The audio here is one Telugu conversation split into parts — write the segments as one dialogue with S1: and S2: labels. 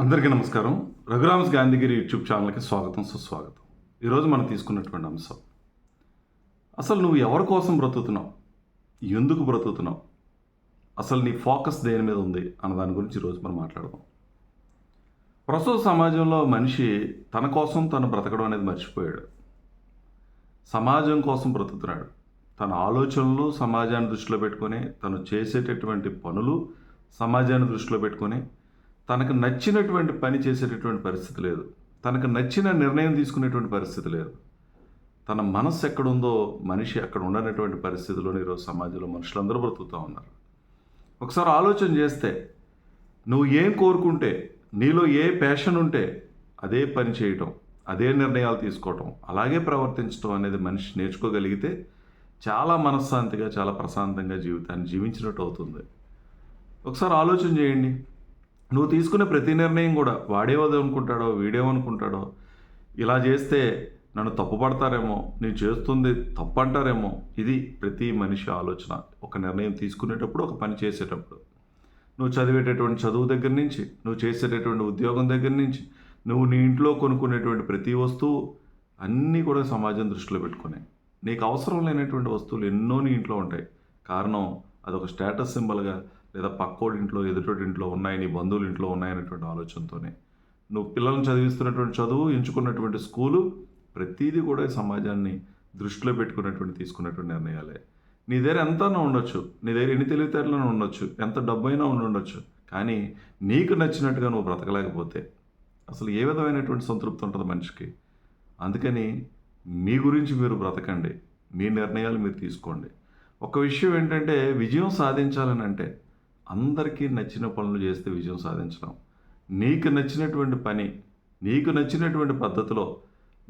S1: అందరికీ నమస్కారం. రఘురామ్స్ గాంధీగిరి యూట్యూబ్ ఛానల్కి స్వాగతం సుస్వాగతం. ఈరోజు మనం తీసుకున్నటువంటి అంశం. అసలు నువ్వు ఎవరి కోసం బ్రతుకుతున్నావు? ఎందుకు బ్రతుకుతున్నావు? అసలు నీ ఫోకస్ దేని మీద ఉంది అన్న దాని గురించి ఈరోజు మనం మాట్లాడదాం. ప్రస్తుత సమాజంలో మనిషి తన కోసం తను బ్రతకడం అనేది మర్చిపోయాడు. సమాజం కోసం బ్రతుకుతున్నాడు. తన ఆలోచనలు సమాజాన్ని దృష్టిలో పెట్టుకొని తను చేసేటటువంటి పనులు సమాజాన్ని దృష్టిలో పెట్టుకొని తనకు నచ్చినటువంటి పని చేసేటటువంటి పరిస్థితి లేదు. తనకు నచ్చిన నిర్ణయం తీసుకునేటువంటి పరిస్థితి లేదు. తన మనస్సు ఎక్కడుందో మనిషి అక్కడ ఉండనటువంటి పరిస్థితిలో ఈరోజు సమాజంలో మనుషులందరూ బ్రతుకుతూ ఉన్నారు. ఒకసారి ఆలోచన చేస్తే నువ్వు ఏం కోరుకుంటే నీలో ఏ ప్యాషన్ ఉంటే అదే పని చేయటం అదే నిర్ణయాలు తీసుకోవటం అలాగే ప్రవర్తించడం అనేది మనిషి నేర్చుకోగలిగితే చాలా మనశ్శాంతిగా చాలా ప్రశాంతంగా జీవితాన్ని జీవించినట్టు అవుతుంది. ఒకసారి ఆలోచన చేయండి. నువ్వు తీసుకునే ప్రతి నిర్ణయం కూడా వాడేవాడు అనుకుంటాడో వీడేమనుకుంటాడో ఇలా చేస్తే నన్ను తప్పుపడతారేమో నేను చేస్తుంది తప్పు అంటారేమో ఇది ప్రతి మనిషి ఆలోచన. ఒక నిర్ణయం తీసుకునేటప్పుడు ఒక పని చేసేటప్పుడు. నువ్వు చదివేటటువంటి చదువు దగ్గర నుంచి నువ్వు చేసేటటువంటి ఉద్యోగం దగ్గర నుంచి నువ్వు నీ ఇంట్లో కొనుక్కునేటువంటి ప్రతి వస్తువు అన్నీ కూడా సమాజం దృష్టిలో పెట్టుకునే. నీకు అవసరం లేనటువంటి వస్తువులు ఎన్నో నీ ఇంట్లో ఉంటాయి. కారణం అదొక స్టేటస్ సింబల్గా లేదా పక్కోడి ఇంట్లో ఎదుటోడి ఇంట్లో ఉన్నాయి నీ బంధువుల ఇంట్లో ఉన్నాయనేటువంటి ఆలోచనతోనే. నువ్వు పిల్లల్ని చదివిస్తున్నటువంటి చదువు ఎంచుకున్నటువంటి స్కూలు ప్రతిదీ కూడా సమాజాన్ని దృష్టిలో పెట్టుకున్నటువంటి తీసుకున్నటువంటి నిర్ణయాలే. నీ దగ్గర ఎంత ఉండొచ్చు. నీ దగ్గర ఎన్ని తెలివితేటలను ఉండొచ్చు. ఎంత డబ్బైనా ఉండి ఉండొచ్చు. కానీ నీకు నచ్చినట్టుగా నువ్వు బ్రతకలేకపోతే అసలు ఏ విధమైనటువంటి సంతృప్తి ఉంటుంది మనిషికి? అందుకని మీ గురించి మీరు బ్రతకండి. మీ నిర్ణయాలు మీరు తీసుకోండి. ఒక విషయం ఏంటంటే విజయం సాధించాలని అంటే అందరికీ నచ్చిన పనులు చేస్తే విజయం సాధించడం. నీకు నచ్చినటువంటి పని నీకు నచ్చినటువంటి పద్ధతిలో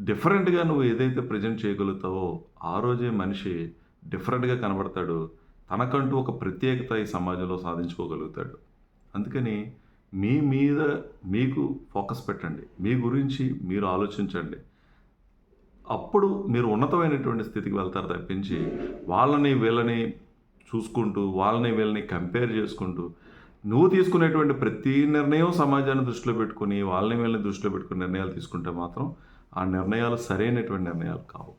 S1: డిఫరెంట్గా నువ్వు ఏదైతే ప్రజెంట్ చేయగలుగుతావో ఆ రోజే మనిషి డిఫరెంట్గా కనబడతాడు. తనకంటూ ఒక ప్రత్యేకత ఈ సమాజంలో సాధించుకోగలుగుతాడు. అందుకని మీ మీద మీకు ఫోకస్ పెట్టండి. మీ గురించి మీరు ఆలోచించండి. అప్పుడు మీరు ఉన్నతమైనటువంటి స్థితికి వెళ్తారు తప్పించి వాళ్ళని వీళ్ళని చూసుకుంటూ వాళ్ళని వీళ్ళని కంపేర్ చేసుకుంటూ నువ్వు తీసుకునేటువంటి ప్రతి నిర్ణయం సమాజాన్ని దృష్టిలో పెట్టుకుని వాళ్ళని వీళ్ళని దృష్టిలో పెట్టుకుని నిర్ణయాలు తీసుకుంటే మాత్రం ఆ నిర్ణయాలు సరైనటువంటి నిర్ణయాలు కావు.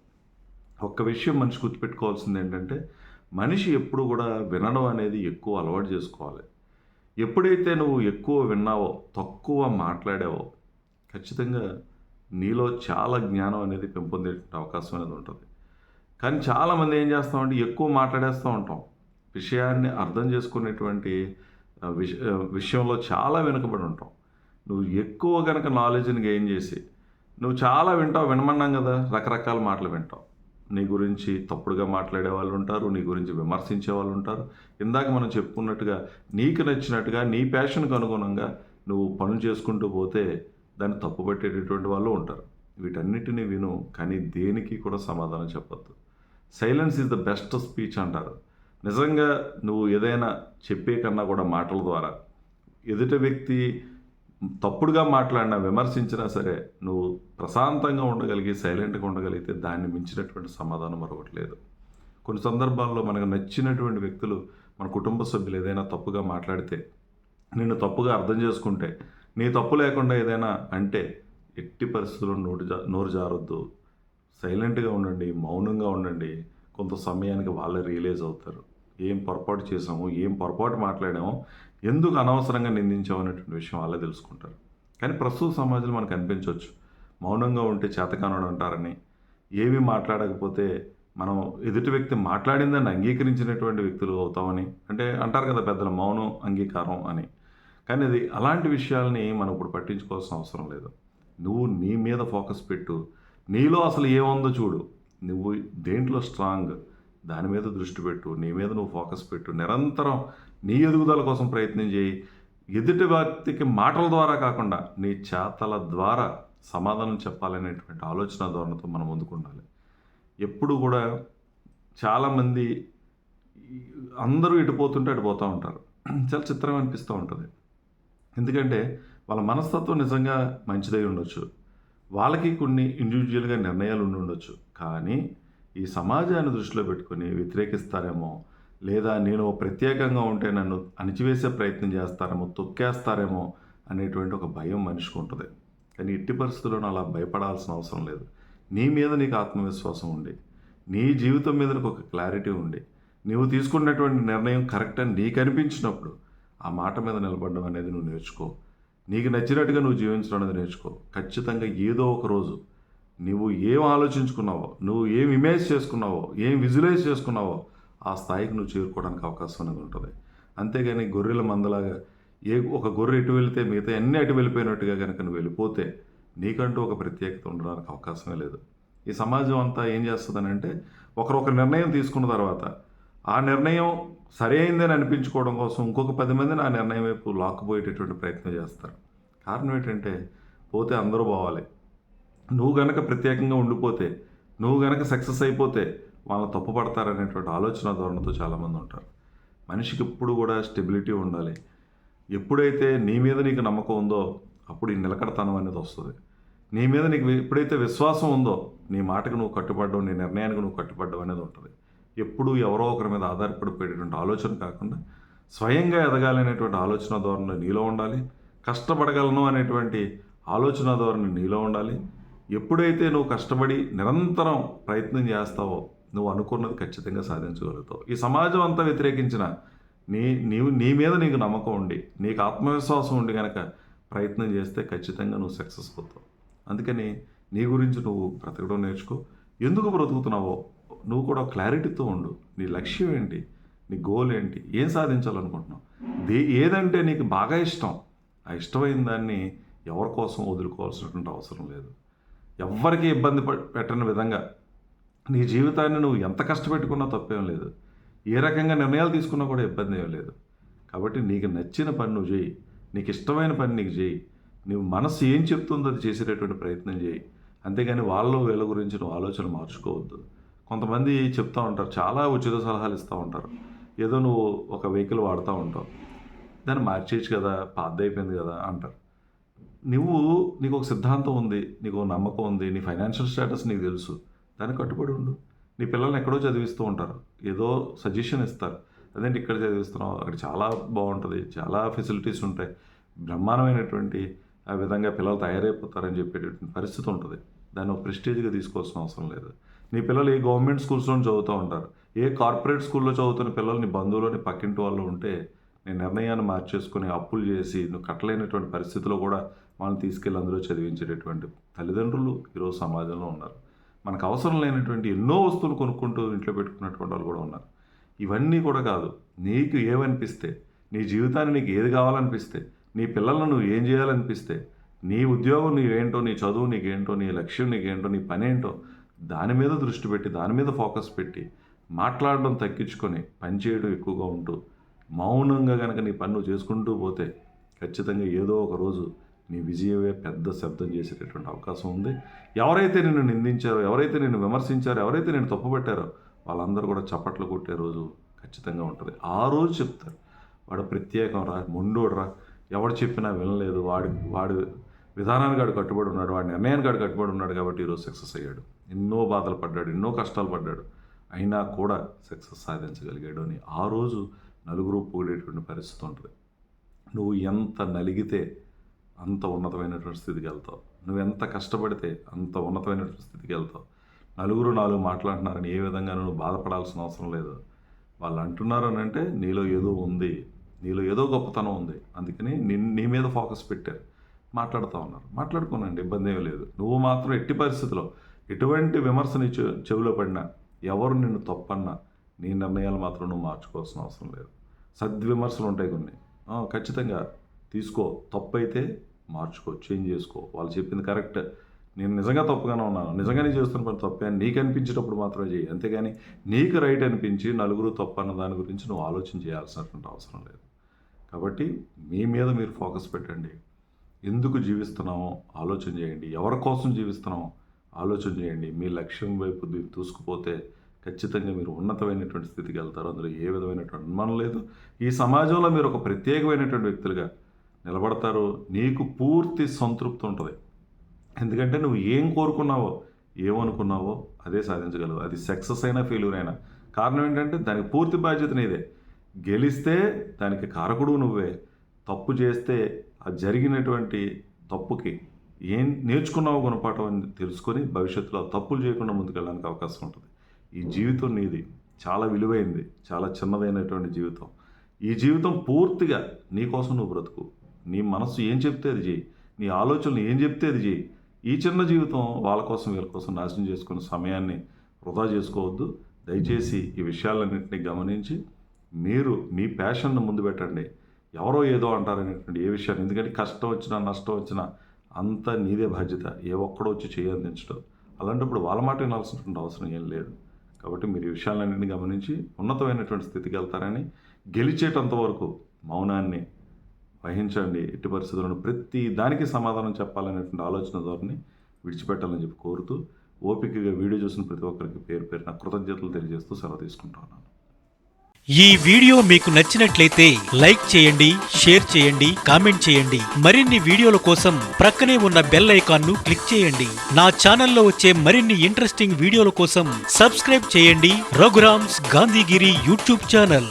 S1: ఒక్క విషయం మనిషి గుర్తుపెట్టుకోవాల్సింది ఏంటంటే మనిషి ఎప్పుడు కూడా వినడం అనేది ఎక్కువ అలవాటు చేసుకోవాలి. ఎప్పుడైతే నువ్వు ఎక్కువ విన్నావో తక్కువ మాట్లాడావో ఖచ్చితంగా నీలో చాలా జ్ఞానం అనేది పెంపొందే అవకాశం అనేది ఉంటుంది. కానీ చాలామంది ఏం చేస్తామంటే ఎక్కువ మాట్లాడేస్తూ ఉంటాం. విషయాన్ని అర్థం చేసుకునేటువంటి విష విషయంలో చాలా వెనుకబడి ఉంటాం. నువ్వు ఎక్కువ కనుక నాలెడ్జ్ని గెయిన్ చేసి నువ్వు చాలా వింటావు వినమన్నాం కదా రకరకాల మాటలు వింటావు. నీ గురించి తప్పుడుగా మాట్లాడే వాళ్ళు ఉంటారు నీ గురించి విమర్శించే వాళ్ళు ఉంటారు. ఇందాక మనం చెప్పుకున్నట్టుగా నీకు నచ్చినట్టుగా నీ ప్యాషన్కు అనుగుణంగా నువ్వు పనులు చేసుకుంటూ పోతే దాన్ని తప్పుపట్టేటటువంటి వాళ్ళు ఉంటారు. వీటన్నిటిని విను కానీ దేనికి కూడా సమాధానం చెప్పొద్దు. Silence is the best speech అంటారు. నిజంగా నువ్వు ఏదైనా చెప్పే కన్నా కూడా మాటల ద్వారా ఎదుటి వ్యక్తి తప్పుడుగా మాట్లాడినా విమర్శించినా సరే నువ్వు ప్రశాంతంగా ఉండగలిగి సైలెంట్గా ఉండగలిగితే దాన్ని మించినటువంటి సమాధానం మరొకటి లేదు. కొన్ని సందర్భాల్లో మనకు నచ్చినటువంటి వ్యక్తులు మన కుటుంబ సభ్యులు ఏదైనా తప్పుగా మాట్లాడితే నిన్ను తప్పుగా అర్థం చేసుకుంటే నీ తప్పు లేకుండా ఏదైనా అంటే ఎట్టి పరిస్థితుల్లో నోటి జా నోరు జారొద్దు. సైలెంట్గా ఉండండి మౌనంగా ఉండండి. కొంత సమయానికి వాళ్ళే రియలైజ్ అవుతారు. ఏం పొరపాటు చేసాము ఏం పొరపాటు మాట్లాడాము ఎందుకు అనవసరంగా నిందించాము అనేటువంటి విషయం వాళ్ళే తెలుసుకుంటారు. కానీ ప్రస్తుత సమాజంలో మనకు అనిపించవచ్చు. మౌనంగా ఉంటే చేతకానుడు అంటారని ఏమీ మాట్లాడకపోతే మనం ఎదుటి వ్యక్తి మాట్లాడిందని అంగీకరించినటువంటి వ్యక్తులు అవుతామని అంటే అంటారు కదా పెద్దల మౌనం అంగీకారం అని. కానీ అది అలాంటి విషయాల్ని మనం ఇప్పుడు పట్టించుకోవాల్సిన అవసరం లేదు. నువ్వు నీ మీద ఫోకస్ పెట్టు. నీలో అసలు ఏముందో చూడు. నువ్వు దేంట్లో స్ట్రాంగ్? దాని మీద దృష్టి పెట్టు నీ మీద నువ్వు ఫోకస్ పెట్టు. నిరంతరం నీ ఎదుగుదల కోసం ప్రయత్నం చేయి. ఎదుటి వ్యక్తికి మాటల ద్వారా కాకుండా నీ చేతల ద్వారా సమాధానం చెప్పాలనేటువంటి ఆలోచన ధోరణితో మనం ముందుకు ఉండాలి. ఎప్పుడు కూడా చాలామంది అందరూ ఇటు పోతుంటే అటు పోతూ ఉంటారు. చాలా చిత్రం అనిపిస్తూ ఉంటుంది. ఎందుకంటే వాళ్ళ మనస్తత్వం నిజంగా మంచిదై ఉండొచ్చు. వాళ్ళకి కొన్ని ఇండివిజువల్గా నిర్ణయాలు ఉండి ఉండొచ్చు. కానీ ఈ సమాజాన్ని దృష్టిలో పెట్టుకొని వ్యతిరేకిస్తారేమో లేదా నేను ప్రత్యేకంగా ఉంటే నన్ను అణిచివేసే ప్రయత్నం చేస్తారేమో తొక్కేస్తారేమో అనేటువంటి ఒక భయం మనిషికి ఉంటుంది. కానీ ఎట్టి పరిస్థితుల్లోనూ అలా భయపడాల్సిన అవసరం లేదు. నీ మీద నీకు ఆత్మవిశ్వాసం ఉండి నీ జీవితం మీద నీకు ఒక క్లారిటీ ఉండి నీవు తీసుకున్నటువంటి నిర్ణయం కరెక్ట్ అని నీకు అనిపించినప్పుడు ఆ మాట మీద నిలబడడం అనేది నువ్వు నేర్చుకో. నీకు నచ్చినట్టుగా నువ్వు జీవించడం అనేది నేర్చుకో. ఖచ్చితంగా ఏదో ఒక రోజు నువ్వు ఏం ఆలోచించుకున్నావో నువ్వు ఏం ఇమేజ్ చేసుకున్నావో ఏం విజువలైజ్ చేసుకున్నావో ఆ స్థాయికి నువ్వు చేరుకోవడానికి అవకాశం అనేది ఉంటుంది. అంతేగాని గొర్రెల మందలాగా ఏ ఒక గొర్రె ఎటు వెళితే మిగతా అన్ని అటు వెళ్ళిపోయినట్టుగా కనుక నువ్వు వెళ్ళిపోతే నీకంటూ ఒక ప్రత్యేకత ఉండడానికి అవకాశమే లేదు. ఈ సమాజం అంతా ఏం చేస్తుందనంటే ఒకరు ఒక నిర్ణయం తీసుకున్న తర్వాత ఆ నిర్ణయం సరైందని అనిపించుకోవడం కోసం ఇంకొక పది మందిని ఆ నిర్ణయం వైపు లాక్కుపోయేటటువంటి ప్రయత్నం చేస్తారు. కారణం ఏంటంటే పోతే అందరూ పోవాలి నువ్వు గనక ప్రత్యేకంగా ఉండిపోతే నువ్వు గనక సక్సెస్ అయిపోతే వాళ్ళని తప్పుపడతారనేటువంటి ఆలోచన ధోరణితో చాలామంది ఉంటారు. మనిషికి ఎప్పుడు కూడా స్టెబిలిటీ ఉండాలి. ఎప్పుడైతే నీ మీద నీకు నమ్మకం ఉందో అప్పుడు ఈ నిలకడతనం అనేది వస్తుంది. నీ మీద నీకు ఎప్పుడైతే విశ్వాసం ఉందో నీ మాటకు నువ్వు కట్టుబడ్డం నీ నిర్ణయానికి నువ్వు కట్టుబడడం అనేది ఉంటుంది. ఎప్పుడూ ఎవరో ఒకరి మీద ఆధారపడిపోయేటువంటి ఆలోచన కాకుండా స్వయంగా ఎదగాలనేటువంటి ఆలోచన ధోరణి నీలో ఉండాలి. కష్టపడగలను అనేటువంటి ఆలోచన ధోరణి నీలో ఉండాలి. ఎప్పుడైతే నువ్వు కష్టపడి నిరంతరం ప్రయత్నం చేస్తావో నువ్వు అనుకున్నది ఖచ్చితంగా సాధించగలుగుతావు. ఈ సమాజం అంతా వ్యతిరేకించిన నీ నీవు నీ మీద నీకు నమ్మకం ఉండి నీకు ఆత్మవిశ్వాసం ఉండి కనుక ప్రయత్నం చేస్తే ఖచ్చితంగా నువ్వు సక్సెస్ అవుతావు. అందుకని నీ గురించి నువ్వు బ్రతకడం నేర్చుకో. ఎందుకు బ్రతుకుతున్నావో నువ్వు కూడా క్లారిటీతో ఉండు. నీ లక్ష్యం ఏంటి? నీ గోల్ ఏంటి? ఏం సాధించాలనుకుంటున్నావు? దే ఏదంటే నీకు బాగా ఇష్టం. ఆ ఇష్టమైన దాన్ని ఎవరి కోసం వదులుకోవాల్సినటువంటి అవసరం లేదు. ఎవ్వరికి ఇబ్బంది ప- పెట్టని విధంగా నీ జీవితాన్ని నువ్వు ఎంత కష్టపెట్టుకున్నా తప్పేం లేదు. ఏ రకంగా నిర్ణయాలు తీసుకున్నా కూడా ఇబ్బంది ఏం లేదు. కాబట్టి నీకు నచ్చిన పని నువ్వు చేయి. నీకు ఇష్టమైన పని నీకు చేయి. నువ్వు మనసు ఏం చెప్తుందో అది చేసేటటువంటి ప్రయత్నం చేయి. అంతేగాని వాళ్ళ వీళ్ళ గురించి నువ్వు ఆలోచన మార్చుకోవద్దు. కొంతమంది చెప్తూ ఉంటారు చాలా ఉచిత సలహాలు ఇస్తూ ఉంటారు. ఏదో నువ్వు ఒక వెహికల్ వాడుతూ ఉంటావు. దాన్ని మార్చేయచ్చు కదా పాత అయిపోయింది కదా అంటారు. నువ్వు నీకు ఒక సిద్ధాంతం ఉంది నీకు నమ్మకం ఉంది నీ ఫైనాన్షియల్ స్టేటస్ నీకు తెలుసు. దానికి కట్టుబడి ఉండు. నీ పిల్లల్ని ఎక్కడో చదివిస్తూ ఉంటారు. ఏదో సజెషన్ ఇస్తారు. అదేంటి ఇక్కడ చదివిస్తున్నావు? అక్కడ చాలా బాగుంటుంది. చాలా ఫెసిలిటీస్ ఉంటాయి. బ్రహ్మాండమైనటువంటి ఆ విధంగా పిల్లలు తయారైపోతారని చెప్పేటటువంటి పరిస్థితి ఉంటుంది. దాన్ని ఒక ప్రెస్టేజ్గా తీసుకోవాల్సిన అవసరం లేదు. నీ పిల్లలు ఏ గవర్నమెంట్ స్కూల్స్లో చదువుతూ ఉంటారు. ఏ కార్పొరేట్ స్కూల్లో చదువుతున్న పిల్లలు నీ బంధువులు నీ పక్కింటి వాళ్ళు ఉంటే నీ నిర్ణయాన్ని మార్చేసుకొని అప్పులు చేసి నువ్వు కట్టలేనటువంటి పరిస్థితిలో కూడా వాళ్ళని తీసుకెళ్ళి అందులో చదివించేటటువంటి తల్లిదండ్రులు ఈరోజు సమాజంలో ఉన్నారు. మనకు అవసరం లేనటువంటి ఎన్నో వస్తువులు కొనుక్కుంటూ ఇంట్లో పెట్టుకున్నటువంటి వాళ్ళు కూడా ఉన్నారు. ఇవన్నీ కూడా కాదు నీకు ఏమనిపిస్తే నీ జీవితాన్ని నీకు ఏది కావాలనిపిస్తే నీ పిల్లలను నువ్వు ఏం చేయాలనిపిస్తే నీ ఉద్యోగం నీవేంటో నీ చదువు నీకేంటో నీ లక్ష్యం నీకేంటో నీ పని ఏంటో దాని మీద దృష్టి పెట్టి దాని మీద ఫోకస్ పెట్టి మాట్లాడడం తగ్గించుకొని పని చేయడం ఎక్కువగా ఉంటూ మౌనంగా కనుక నీ పని నువ్వు చేసుకుంటూ పోతే ఖచ్చితంగా ఏదో ఒక రోజు నీ విజయమే పెద్ద శబ్దం చేసేటటువంటి అవకాశం ఉంది. ఎవరైతే నిన్ను నిందించారో ఎవరైతే నిన్ను విమర్శించారో ఎవరైతే నేను తప్పుపెట్టారో వాళ్ళందరూ కూడా చప్పట్లు కొట్టే రోజు ఖచ్చితంగా ఉంటుంది. ఆ రోజు చెప్తారు. వాడు ప్రత్యేకం రా మొండోడు రా. ఎవడు చెప్పినా వినలేదు. వాడి వాడి విధానానికి వాడు కట్టుబడి ఉన్నాడు. వాడి నిర్ణయానికి వాడు కట్టుబడి ఉన్నాడు కాబట్టి ఈరోజు సక్సెస్ అయ్యాడు. ఎన్నో బాధలు పడ్డాడు ఎన్నో కష్టాలు పడ్డాడు. అయినా కూడా సక్సెస్ సాధించగలిగాడు అని ఆ రోజు నలుగురు పొగిడేటువంటి పరిస్థితి ఉంటుంది. నువ్వు ఎంత నలిగితే అంత ఉన్నతమైనటువంటి స్థితికి వెళ్తావు. నువ్వు ఎంత కష్టపడితే అంత ఉన్నతమైనటువంటి స్థితికి వెళ్తావు. నలుగురు నాలుగు మాట్లాడుతున్నారని ఏ విధంగా నువ్వు బాధపడాల్సిన అవసరం లేదు. వాళ్ళు అంటున్నారు అని అంటే నీలో ఏదో ఉంది. నీలో ఏదో గొప్పతనం ఉంది. అందుకని నీ నీ మీద ఫోకస్ పెట్టారు. మాట్లాడుతూ ఉన్నారు. మాట్లాడుకోనండి ఇబ్బంది ఏమీ లేదు. నువ్వు మాత్రం ఎట్టి పరిస్థితిలో ఎటువంటి విమర్శని చె- చెవిలో పడినా ఎవరు నిన్ను తప్పన్నా నీ నిర్ణయాలు మాత్రం నువ్వు మార్చుకోవాల్సిన అవసరం లేదు. సద్విమర్శలు ఉంటాయి కొన్ని. ఖచ్చితంగా తీసుకో తప్పు అయితే మార్చుకో చేంజ్ చేసుకో. వాళ్ళు చెప్పింది కరెక్ట్. నేను నిజంగా తప్పుగానే ఉన్నాను. నిజంగానే చేస్తున్న పని తప్పే అని నీకు అనిపించేటప్పుడు మాత్రమే చేయి అంతేగాని నీకు రైట్ అనిపించి నలుగురు తప్పు అన్న దాని గురించి నువ్వు ఆలోచన చేయాల్సినటువంటి అవసరం లేదు. కాబట్టి మీ మీద మీరు ఫోకస్ పెట్టండి. ఎందుకు జీవిస్తున్నామో ఆలోచన చేయండి. ఎవరి కోసం జీవిస్తున్నామో ఆలోచన చేయండి. మీ లక్ష్యం వైపు మీరు దూసుకుపోతే ఖచ్చితంగా మీరు ఉన్నతమైనటువంటి స్థితికి వెళ్తారు. అందులో ఏ విధమైనటువంటి అనుమానం లేదు. ఈ సమాజంలో మీరు ఒక ప్రత్యేకమైనటువంటి వ్యక్తులుగా నిలబడతారు నీకు పూర్తి సంతృప్తి ఉంటుంది. ఎందుకంటే నువ్వు ఏం కోరుకున్నావో ఏమనుకున్నావో అదే సాధించగలవు. అది సక్సెస్ అయినా ఫెయిల్యూర్ అయినా. కారణం ఏంటంటే దానికి పూర్తి బాధ్యత నీదే. గెలిస్తే దానికి కారకుడు నువ్వే. తప్పు చేస్తే ఆ జరిగినటువంటి తప్పుకి ఏం నేర్చుకున్నావో గుణపాఠం అని తెలుసుకొని భవిష్యత్తులో తప్పులు చేయకుండా ముందుకెళ్ళడానికి అవకాశం ఉంటుంది. ఈ జీవితం నీది. చాలా విలువైంది. చాలా చిన్నదైనటువంటి జీవితం. ఈ జీవితం పూర్తిగా నీకోసం నువ్వు బ్రతుకు. నీ మనసు ఏం చెప్తే అది చేయి. నీ ఆలోచనలు ఏం చెప్తే అది చేయి. ఈ చిన్న జీవితం వాళ్ళ కోసం వీళ్ళ కోసం నాశనం చేసుకున్న సమయాన్ని వృధా చేసుకోవద్దు. దయచేసి ఈ విషయాలన్నింటినీ గమనించి మీరు మీ ప్యాషన్ను ముందు పెట్టండి. ఎవరో ఏదో అంటారనేటువంటి ఏ విషయాన్ని. ఎందుకంటే కష్టం వచ్చినా నష్టం వచ్చినా అంతా నీదే బాధ్యత. ఏ ఒక్కడో వచ్చి చేయందించడం అలాంటప్పుడు వాళ్ళ మాట వినాల్సినటువంటి అవసరం ఏం లేదు. కాబట్టి మీరు ఈ విషయాలన్నింటినీ గమనించి ఉన్నతమైనటువంటి స్థితికి వెళ్తారని గెలిచేటంత వరకు మౌనాన్ని వహించండి ఎట్టి పరిస్థితులను ప్రతి దానికి సమాధానం చెప్పాలనేటువంటి ఆలోచన ధోరణి విడిచిపెట్టాలని చెప్పి కోరుతూ ఓపికగా వీడియో చూసిన ప్రతి ఒక్కరికి పేరు పేరున కృతజ్ఞతలు తెలియజేస్తూ సెలవు తీసుకుంటున్నాను
S2: ఈ వీడియో మీకు నచ్చినట్లయితే లైక్ చేయండి షేర్ చేయండి కామెంట్ చేయండి. మరిన్ని వీడియోల కోసం ప్రక్కనే ఉన్న బెల్ ఐకాన్ను క్లిక్ చేయండి. నా ఛానల్లో వచ్చే మరిన్ని ఇంట్రెస్టింగ్ వీడియోల కోసం సబ్స్క్రైబ్ చేయండి. Raghuram's Gandhigiri YouTube channel.